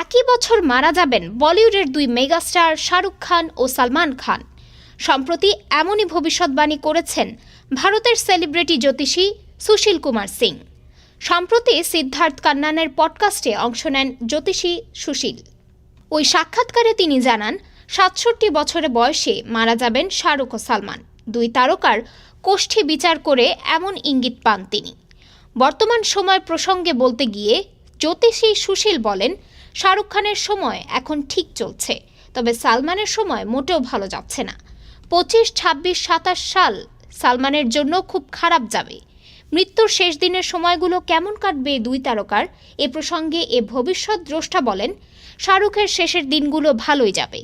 একই বছর মারা যাবেন বলিউডের দুই মেগাস্টার শাহরুখ খান ও সালমান খান। সম্প্রতি এমনই ভবিষ্যৎবাণী করেছেন ভারতের সেলিব্রিটি জ্যোতিষী সুশীল কুমার সিং। সম্প্রতি সিদ্ধার্থ কান্নানের পডকাস্টে অংশ নেন জ্যোতিষী সুশীল। ওই সাক্ষাৎকারে তিনি জানান, সাতষট্টি বছরে বয়সে মারা যাবেন শাহরুখ ও সালমান। দুই তারকার কোষ্ঠী বিচার করে এমন ইঙ্গিত পান তিনি। বর্তমান সময় প্রসঙ্গে বলতে গিয়ে জ্যোতিষী সুশীল বলেন শাহরুখ খানের সময় এখন ঠিক চলছে, তবে সালমানের সময় মোটেও ভালো যাচ্ছে না। পঁচিশ, ছাব্বিশ, সাতাশ সাল সালমানের জন্য খুব খারাপ যাবে। মৃত্যুর শেষ দিনের সময়গুলো কেমন কাটবে দুই তারকার, এ প্রসঙ্গে এ ভবিষ্যৎ দ্রষ্টা বলেন, শাহরুখের শেষের দিনগুলো ভালোই যাবে,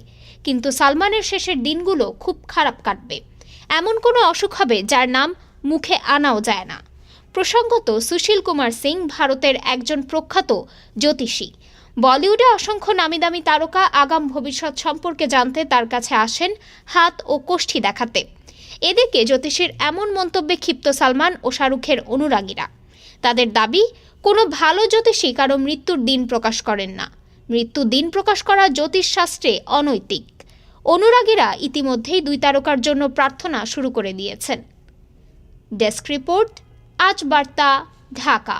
কিন্তু সালমানের শেষের দিনগুলো খুব খারাপ কাটবে। এমন কোনো অসুখ হবে যার নাম মুখে আনাও যায় না। প্রসঙ্গত সুশীল কুমার সিং ভারতের একজন প্রখ্যাত জ্যোতিষী। বলিউডে অসংখ্য নামিদামি তারকা আগাম ভবিষ্যৎ সম্পর্কে জানতে তার কাছে আসেন হাত ও কোষ্ঠী দেখাতে। এদিকে জ্যোতিষীর এমন মন্তব্যে ক্ষিপ্ত সালমান ও শাহরুখের অনুরাগীরা। তাদের দাবি, কোনো ভালো জ্যোতিষী কারও মৃত্যুর দিন প্রকাশ করেন না। মৃত্যু দিন প্রকাশ করা জ্যোতিষশাস্ত্রে অনৈতিক। অনুরাগীরা ইতিমধ্যেই দুই তারকার জন্য প্রার্থনা শুরু করে দিয়েছেন। ডেস্ক রিপোর্ট, আজ বার্তা, ঢাকা।